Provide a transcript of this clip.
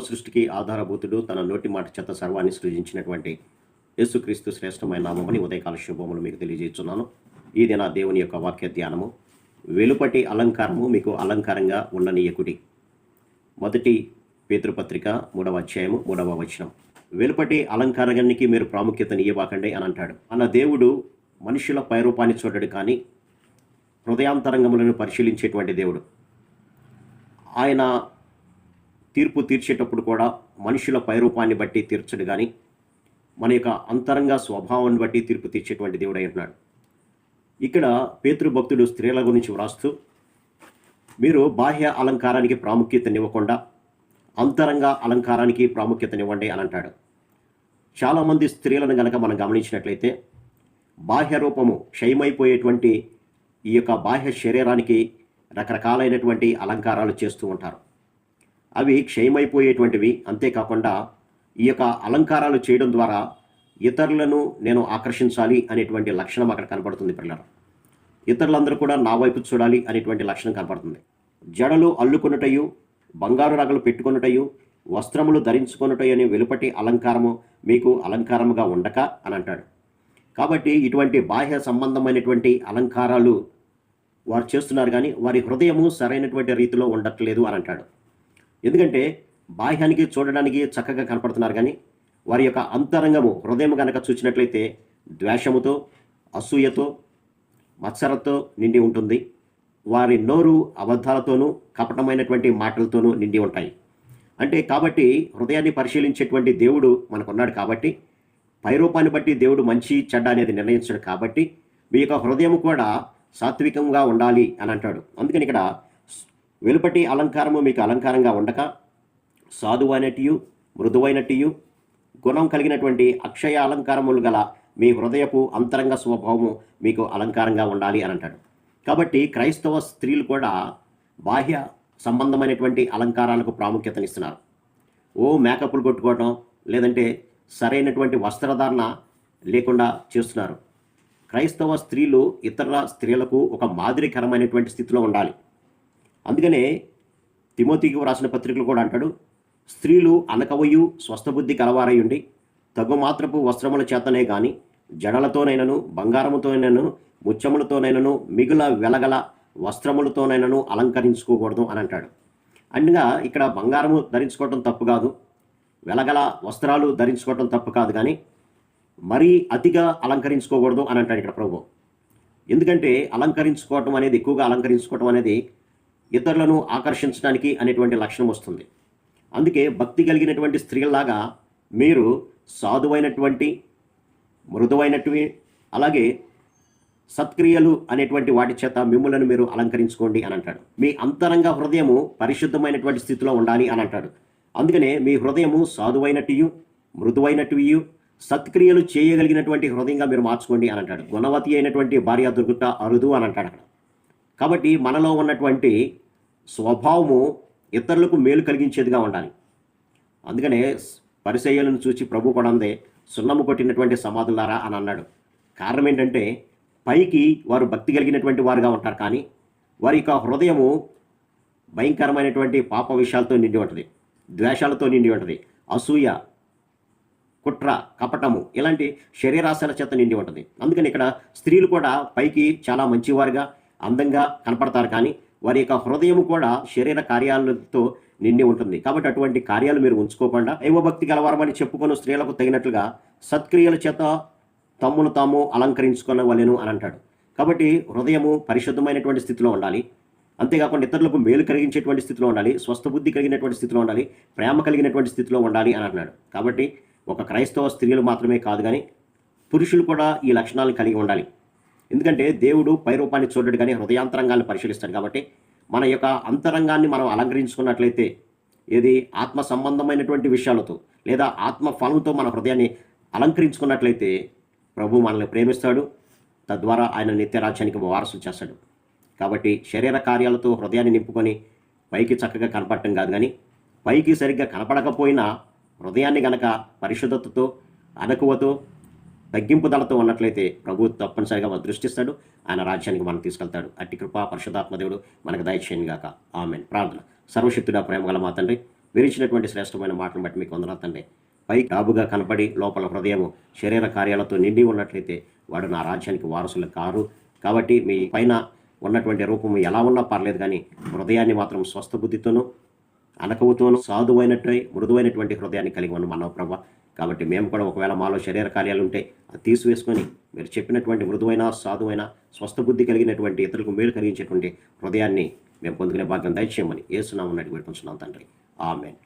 సృష్టికి ఆధారభూతుడు తన నోటి మాట చేత సర్వాన్ని సృజించినటువంటి యేసుక్రీస్తు శ్రేష్టమైన నామమని ఉదయకాల శుభములు మీకు తెలియజేస్తున్నాను. ఇది నా దేవుని యొక్క వాక్య ధ్యానము వెలుపటి అలంకారము మీకు అలంకారంగా ఉండనీయకుడి. మొదటి పేతృపత్రిక మూడవ అధ్యాయము మూడవ వచనం. వెలుపటి అలంకారానికి మీరు ప్రాముఖ్యతని ఇవ్వకండి అని అంటాడు. మన దేవుడు మనుషుల పైరూపాన్ని చూడడు కానీ హృదయాంతరంగములను పరిశీలించేటువంటి దేవుడు. ఆయన తీర్పు తీర్చేటప్పుడు కూడా మనుషుల పైరూపాన్ని బట్టి తీర్చడు కానీ మన యొక్క అంతరంగ స్వభావాన్ని బట్టి తీర్పు తీర్చేటువంటి దేవుడై ఉన్నాడు. ఇక్కడ పేతృభక్తుడు స్త్రీల గురించి వ్రాస్తూ మీరు బాహ్య అలంకారానికి ప్రాముఖ్యతనివ్వకుండా అంతరంగ అలంకారానికి ప్రాముఖ్యతనివ్వండి అని అంటాడు. చాలామంది స్త్రీలను గనక మనం గమనించినట్లయితే బాహ్య రూపము క్షయమైపోయేటువంటి ఈ యొక్క బాహ్య శరీరానికి రకరకాలైనటువంటి అలంకారాలు చేస్తూ ఉంటారు. అవి క్షయమైపోయేటువంటివి. అంతేకాకుండా ఈ యొక్క అలంకారాలు చేయడం ద్వారా ఇతరులను నేను ఆకర్షించాలి అనేటువంటి లక్షణం అక్కడ కనపడుతుంది పిల్లలు. ఇతరులందరూ కూడా నా వైపు చూడాలి అనేటువంటి లక్షణం కనపడుతుంది జడలు అల్లుకొనుటయు బంగారు రగలు పెట్టుకొనుటయు వస్త్రములు ధరించుకొనుటయు అనే వెలుపటి అలంకారము మీకు అలంకారముగా ఉండక అని అంటాడు. కాబట్టి ఇటువంటి బాహ్య సంబంధమైనటువంటి అలంకారాలు వారు చేస్తున్నారు కానీ వారి హృదయము సరైనటువంటి రీతిలో ఉండట్లేదు అని అంటాడు. ఎందుకంటే బాహ్యానికి చూడడానికి చక్కగా కనపడుతున్నారు కానీ వారి యొక్క అంతరంగము హృదయం కనుక చూసినట్లయితే ద్వేషముతో అసూయతో మత్సరతో నిండి ఉంటుంది. వారి నోరు అబద్ధాలతోనూ కపటమైనటువంటి మాటలతోనూ నిండి ఉంటాయి. అంటే కాబట్టి హృదయాన్ని పరిశీలించేటువంటి దేవుడు మనకున్నాడు కాబట్టి పైరూపాన్ని బట్టి దేవుడు మంచి చెడ్డ అనేది నిర్ణయించాడు కాబట్టి మీ యొక్క హృదయం కూడా సాత్వికంగా ఉండాలి అని అంటాడు. అందుకని ఇక్కడ వెలుపటి అలంకారము మీకు అలంకారంగా ఉండక సాధువైనటియు మృదువైనటియు గుణం కలిగినటువంటి అక్షయ అలంకారములు గల మీ హృదయపు అంతరంగ స్వభావము మీకు అలంకారంగా ఉండాలి అని అంటాడు. కాబట్టి క్రైస్తవ స్త్రీలు కూడా బాహ్య సంబంధమైనటువంటి అలంకారాలకు ప్రాముఖ్యతనిస్తున్నారు. ఓ మేకప్లు కొట్టుకోవటం లేదంటే సరైనటువంటి వస్త్రధారణ లేకుండా చేస్తున్నారు. క్రైస్తవ స్త్రీలు ఇతర స్త్రీలకు ఒక మాదిరికరమైనటువంటి స్థితిలో ఉండాలి. అందుకనే తిమోతికి రాసిన పత్రికలు కూడా అంటాడు స్త్రీలు అనకవయు స్వస్థబుద్ధి కలవారయుండి తగు మాత్రపు వస్త్రముల చేతనే గాని జడలతోనైనను బంగారముతోనైనను ముత్యములతోనైనను మిగుల వెలగల వస్త్రములతోనైనను అలంకరించుకోకూడదు అని అంటాడు. అండ్గా ఇక్కడ బంగారము ధరించుకోవటం తప్పు కాదు వెలగల వస్త్రాలు ధరించుకోవటం తప్పు కాదు కానీ మరీ అతిగా అలంకరించుకోకూడదు అని అంటాడు ఇక్కడ ప్రభు ఎందుకంటే అలంకరించుకోవటం అనేది ఎక్కువగా అలంకరించుకోవటం అనేది ఇతరులను ఆకర్షించడానికి అనేటువంటి లక్షణం వస్తుంది. అందుకే భక్తి కలిగినటువంటి స్త్రీలాగా మీరు సాధువైనటువంటి మృదువైనటువంటి అలాగే సత్క్రియలు అనేటువంటి వాటి చేత మిమ్మలను మీరు అలంకరించుకోండి అని అంటాడు. మీ అంతరంగ హృదయము పరిశుద్ధమైనటువంటి స్థితిలో ఉండాలి అని అంటాడు. అందుకనే మీ హృదయము సాధువైనట్టు మృదువైనట్టు సత్క్రియలు చేయగలిగినటువంటి హృదయంగా మీరు మార్చుకోండి అని అంటాడు. గుణవతి అయినటువంటి భార్య దొరుకుట అరుదు అని అంటాడు అక్కడ. కాబట్టి మనలో ఉన్నటువంటి స్వభావము ఇతరులకు మేలు కలిగించేదిగా ఉండాలి. అందుకనే పరిచయాలను చూసి ప్రభు కూడా అందే సున్నము కొట్టినటువంటి సమాధులారా అని అన్నాడు. కారణం ఏంటంటే పైకి వారు భక్తి కలిగినటువంటి వారుగా ఉంటారు కానీ వారి యొక్క హృదయము భయంకరమైనటువంటి పాప విషయాలతో నిండి ఉంటుంది ద్వేషాలతో నిండి ఉంటుంది అసూయ కుట్ర కపటము ఇలాంటి శరీరాశల చేత నిండి ఉంటుంది. అందుకని ఇక్కడ స్త్రీలు కూడా పైకి చాలా మంచివారుగా అందంగా కనపడతారు కానీ వారి యొక్క హృదయం కూడా శరీర కార్యాలతో నిండి ఉంటుంది. కాబట్టి అటువంటి కార్యాలు మీరు ఉంచుకోకుండా దైవభక్తి గలవారమని చెప్పుకొని స్త్రీలకు తగినట్లుగా సత్క్రియల చేత తమ్మును తాము అలంకరించుకోవలేను అని అంటాడు. కాబట్టి హృదయము పరిశుద్ధమైనటువంటి స్థితిలో ఉండాలి. అంతేకాకుండా ఇతరులకు మేలు కలిగించేటువంటి స్థితిలో ఉండాలి. స్వస్థ బుద్ధి కలిగినటువంటి స్థితిలో ఉండాలి. ప్రేమ కలిగినటువంటి స్థితిలో ఉండాలి అని అన్నాడు కాబట్టి ఒక క్రైస్తవ స్త్రీలు మాత్రమే కాదు కానీ పురుషులు కూడా ఈ లక్షణాలను కలిగి ఉండాలి. ఎందుకంటే దేవుడు పైరూపాన్ని చూడడు కానీ హృదయాంతరంగాన్ని పరిశీలిస్తాడు కాబట్టి మన యొక్క అంతరంగాన్ని మనం అలంకరించుకున్నట్లయితే ఏది ఆత్మ సంబంధమైనటువంటి విషయాలతో లేదా ఆత్మ ఫలంతో మన హృదయాన్ని అలంకరించుకున్నట్లయితే ప్రభు మనల్ని ప్రేమిస్తాడు. తద్వారా ఆయన నిత్యరాజ్యానికి వారసులు చేస్తాడు. కాబట్టి శరీర కార్యాలతో హృదయాన్ని నింపుకొని పైకి చక్కగా కనపడటం కాదు కానీ పైకి సరిగ్గా కనపడకపోయినా హృదయాన్ని గనక పరిశుద్ధతతో తగ్గింపు తగ్గింపుదలతో ఉన్నట్లయితే ప్రభు తప్పనిసరిగా దృష్టిస్తాడు. ఆయన రాజ్యానికి మనం తీసుకెళ్తాడు. అట్టి కృపా పరిశుధాత్మదేవుడు మనకు దయచేయను గాక. ఆమెన్. ప్రార్థన. సర్వశక్తుడా ప్రేమగల మా తండ్రి విరిచినటువంటి శ్రేష్టమైన మాటలు బట్టి మీకు వందనాలు తండ్రి. పై కాబుగా కనపడి లోపల హృదయము శరీర కార్యాలతో నిండి ఉన్నట్లయితే వాడు నా రాజ్యానికి వారసులు కారు. కాబట్టి మీ పైన ఉన్నటువంటి రూపము ఎలా ఉన్నా పర్లేదు కానీ హృదయాన్ని మాత్రం స్వస్థ బుద్ధితోనూ అనకవుతోనూ సాధువైనట్టు మృదువైనటువంటి హృదయాన్ని కలిగి ఉన్న మన ప్రభావ కాబట్టి మేము కూడా ఒకవేళ మాలో శరీర కార్యాలు ఉంటే అది తీసివేసుకొని మీరు చెప్పినటువంటి మృదువైన సాధువైన స్వస్థ బుద్ధి కలిగినటువంటి ఇతరులకు మేలు కలిగించేటువంటి హృదయాన్ని మేము పొందుకునే భాగ్యం దయచేయమని ఏసునామన్నట్టు పెట్టుకుంటున్నాం తండ్రి. ఆమెన్.